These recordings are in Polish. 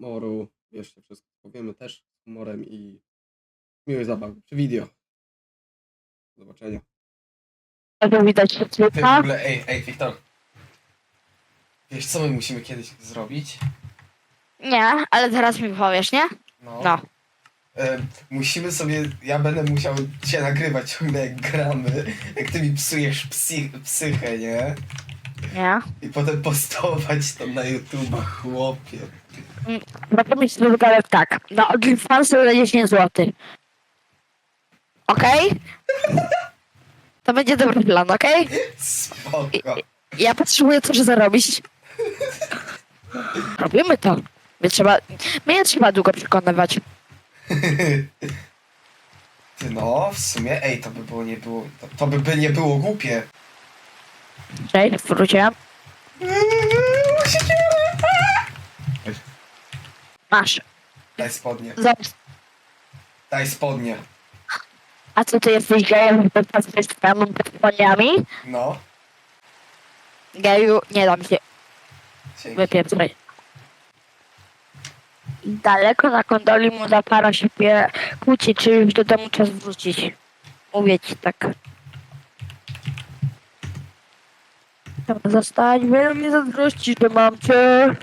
humoru. Jeszcze wszystko powiemy też z humorem i miłej zabawy przy video. Do zobaczenia. To widać Ty w ogóle, ej, ej, Wiktor. Wiesz, co my musimy kiedyś zrobić? Nie, ale teraz mi powiesz, nie? No. E, musimy sobie, ja będę musiał cię nagrywać ciągle jak gramy, jak ty mi psujesz psy, psychę, nie? Nie. I potem postować to na YouTube'a, chłopie. No to mi się wygadać tak. Na OnlyFans za 10 zł. Okej? To będzie dobry plan, okej? Spoko. Ja potrzebuję coś zarobić. Robimy to. Mnie trzeba, mnie nie trzeba długo przekonywać. Ty no, w sumie, ej, to by było nie było, to, to by, by nie było głupie. Cześć, wróciłem. Masz. Daj spodnie, Zobacz. daj spodnie. A co ty jesteś gejem, że patrzysz twoimi spodniami? No, Geju, nie dam się dzięki. wypieprzać. Daleko na kondoli młoda para się pie... kłóci, czy już do domu czas wrócić. Mówię ci tak. Trzeba zostać, wiele mnie zazdrości, że mam cię.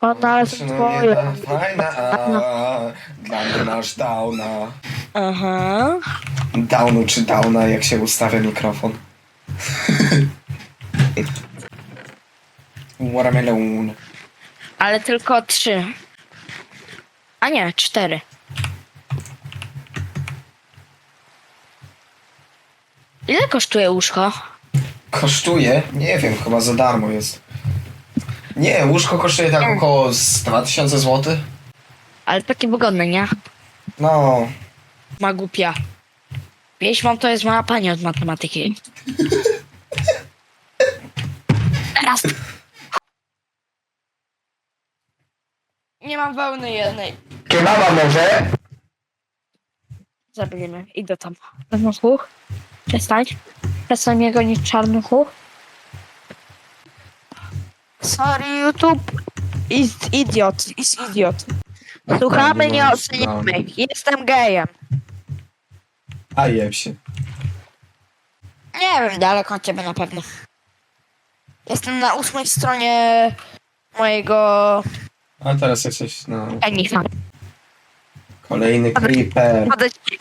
Ona jest twoja. Fajna, a, dla mnie masz downa. Aha. Downu czy downa, jak się ustawia mikrofon. Watermelon. Ale tylko trzy. A nie, cztery. Ile kosztuje łóżko? Kosztuje? Nie wiem, chyba za darmo jest. Nie, łóżko kosztuje tak około z 2000 zł. Ale takie wygodne, nie? No, Ma głupia. Wieś mam to jest mała pani od matematyki. Teraz. Nie mam wełny jednej. kebaba może? Zabijemy. Idę tam. Czarnuchu. Przestań. Przestań mnie gonić czarnuchu. Sorry YouTube. Ist idiot. Ist idiot. Słuchamy, nie oceniamy. Jestem gejem. A jeb się. Nie wiem, daleko od ciebie na pewno. Jestem na ósmej stronie mojego A teraz jesteś na Enisa. kolejny creeper. Podać ci,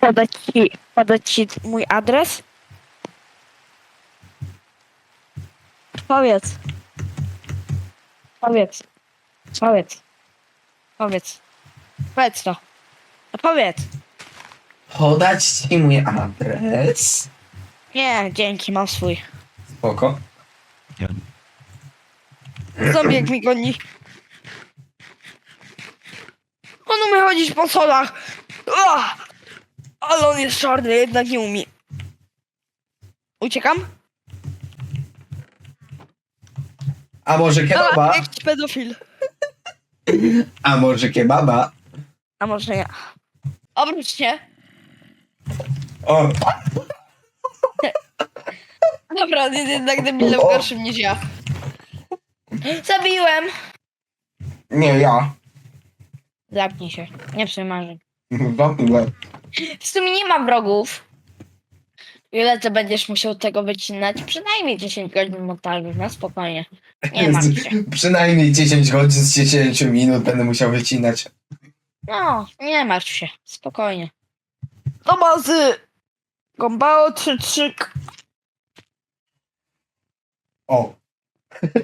podać ci, podać ci mój adres? Powiedz. Powiedz. Powiedz. Powiedz. Powiedz to. No powiedz. Podać ci mój adres? Nie, dzięki, mam swój. Spoko. Zombiek mi goni. On umie chodzić po schodach. Ua! Ale on jest czarny, jednak nie umie. Uciekam? A może A, kebaba? jakiś pedofil. A może kebaba? A może nie. Obróć się. O, Dobra, on jest jednak debilem gorszym niż ja. Zabiłem. nie ja. Zapnij się. Nie przemarzaj. Wapniłem. W sumie nie mam wrogów. Ile ty będziesz musiał tego wycinać? Przynajmniej 10 godzin montażu, na spokojnie. Nie martw się. Przynajmniej 10 godzin z 10 minut będę musiał wycinać. No, nie martw się. Spokojnie. Do bazy! Gombao 3-3. O,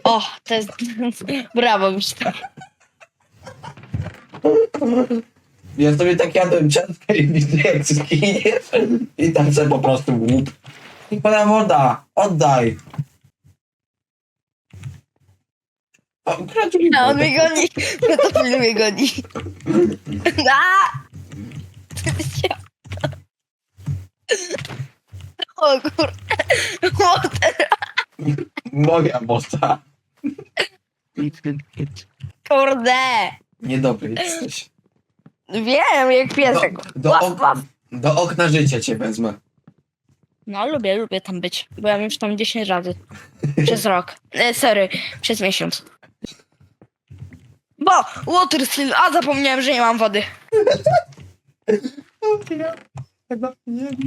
O, to jest... Brawo, Mister. Ja sobie tak jadłem ciastka i widzę jak zginiesz i tam sobie po prostu łup. I pana woda, oddaj. O, gratuluję. A on mnie goni. Pedofil mnie goni. A! O kurde. Water. Moja woda. Kurde. Niedobry jesteś. Wiem, jak piesek. Do, do, Łap, ok, łap. do okna życia cię wezmę. No, lubię, lubię tam być. Byłem już tam 10 razy. Przez rok. E, sorry, przez miesiąc. Bo, water skill, a zapomniałem, że nie mam wody.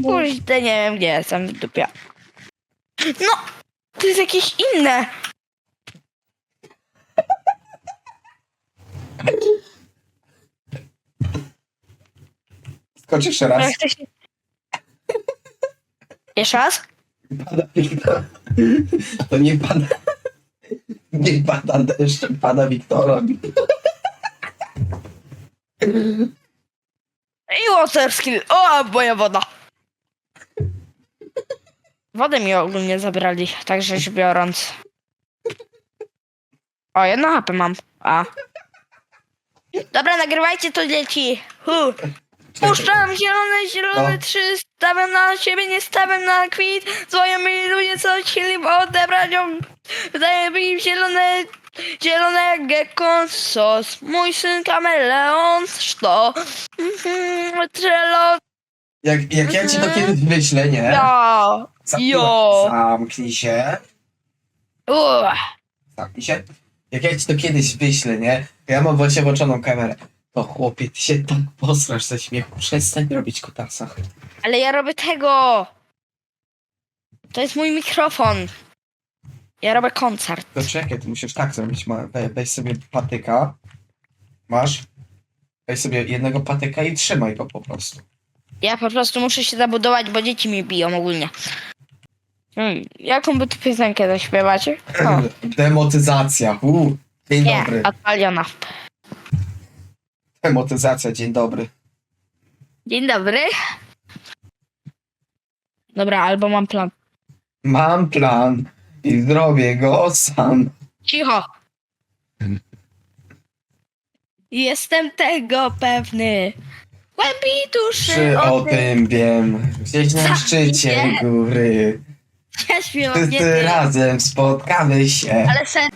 Kurde, nie wiem, gdzie jestem w dupie. No, to jest jakieś inne. Skocz jeszcze raz. to się... Jeszcze raz? Pada Wiktor. To nie pada. Nie pada deszcz, pada Wiktora. I water skill. O, moja woda. Wodę mi ogólnie zabrali, także rzecz biorąc. O, jedno HP mam. A. Dobra, nagrywajcie to dzieci. Hu. Puszczam zielone, zielone No. trzy, stawiam na siebie, nie stawiam na kwit. Mi ludzie, co chcieli odebrać ją. Wydaje mi im zielone, zielone gecko, sos. Mój syn kameleon, szto. Mhm, Trello, Jak, jak ja ci to kiedyś wyślę, nie? ja. Zamknij- Jo. Zamknij się. Uch. Zamknij się. Jak ja ci to kiedyś wyślę, nie? Ja mam właśnie włączoną kamerę. To chłopie, ty się tak posrasz ze śmiechu. Przestań robić kutasa. Ale ja robię tego. To jest mój mikrofon. Ja robię koncert. To czekaj, ty musisz tak zrobić. Ma- we- Weź sobie patyka. Masz? Weź sobie jednego patyka i trzymaj go po prostu. Ja po prostu muszę się zabudować, bo dzieci mi biją ogólnie. Hmm, jaką by tu piosenkę zaśpiewać? O, Demotyzacja. U, dzień nie, dobry. odpaliona. Demotyzacja, dzień dobry. Dzień dobry. Dobra, albo mam plan. Mam plan i zrobię go sam. Cicho. Jestem tego pewny. Głębi duszy Czy o tym wiem? Gdzieś na Sam szczycie nie. góry. Śpiewam, nie Wszyscy razem spotkamy się. Ale sen...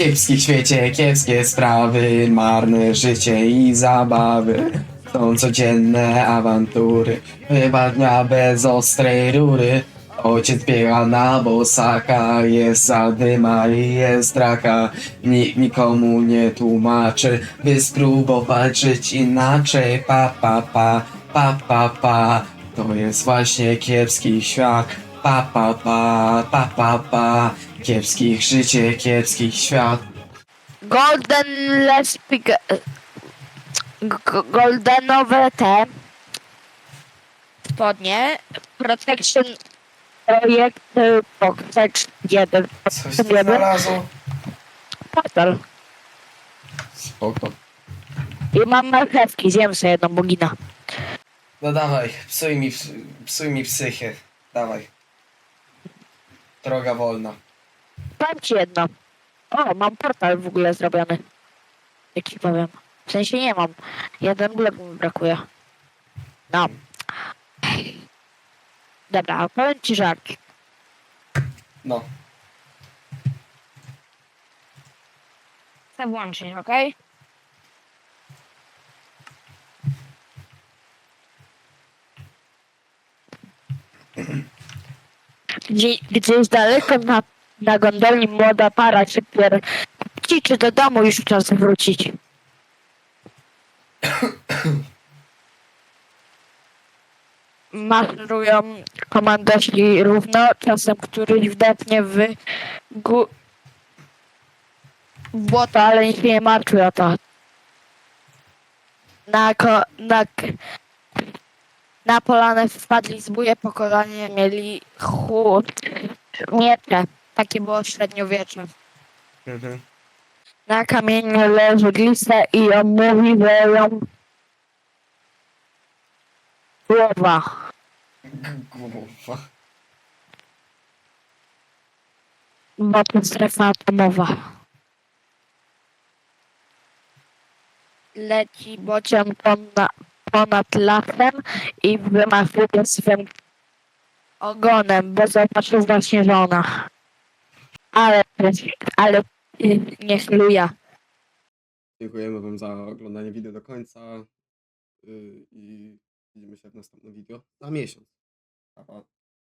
W kiepskim świecie, kiepskie sprawy, marne życie i zabawy. Są codzienne awantury, chyba dnia bez ostrej rury. Ojciec biega na bosaka, jest zadyma i jest draka. Nikt nikomu nie tłumaczy, by spróbować żyć inaczej. Pa, pa, pa, pa, pa, pa. To jest właśnie kiepski świat. Pa, pa, pa, pa, pa, pa. Kiepskich życie, kiepski świat. Golden Lespig... Goldenowe te spodnie. Protection Projekt Protection 1. Coś tu znalazło? Portal. Spoko. I mam marchewki, zjem sobie jedną bogina. No dawaj, psuj mi, psuj mi psychię. Dawaj. Droga wolna. Powiem ci jedno. O, mam portal w ogóle zrobiony. Jak ci powiem. W sensie nie mam. Jeden blok mi brakuje. No. Dobra, powiem ci żart. No. Chcę włączyć, okej? Gdzie, gdzieś daleko na, na gondoli młoda para się pier... czy do domu już czas wrócić. Maszerują komandosi równo, czasem któryś wdepnie w w błoto, ale nikt nie martwi o to. Na, ko, na, na polanę wpadli zbóje pokolenie, mieli chłód, miecze. Takie było średniowiecze. Mhm. Na kamieniu leży glista i on mówi, że ją głowa. Głowa. Bo to strefa atomowa. Leci bocian ponad, ponad lasem i wymachuje swym ogonem, bo zobaczył właśnie żona. Ale, ale y, niech luja. Dziękujemy Wam za oglądanie wideo do końca yy, i widzimy się w następnym video za miesiąc. Pa, pa.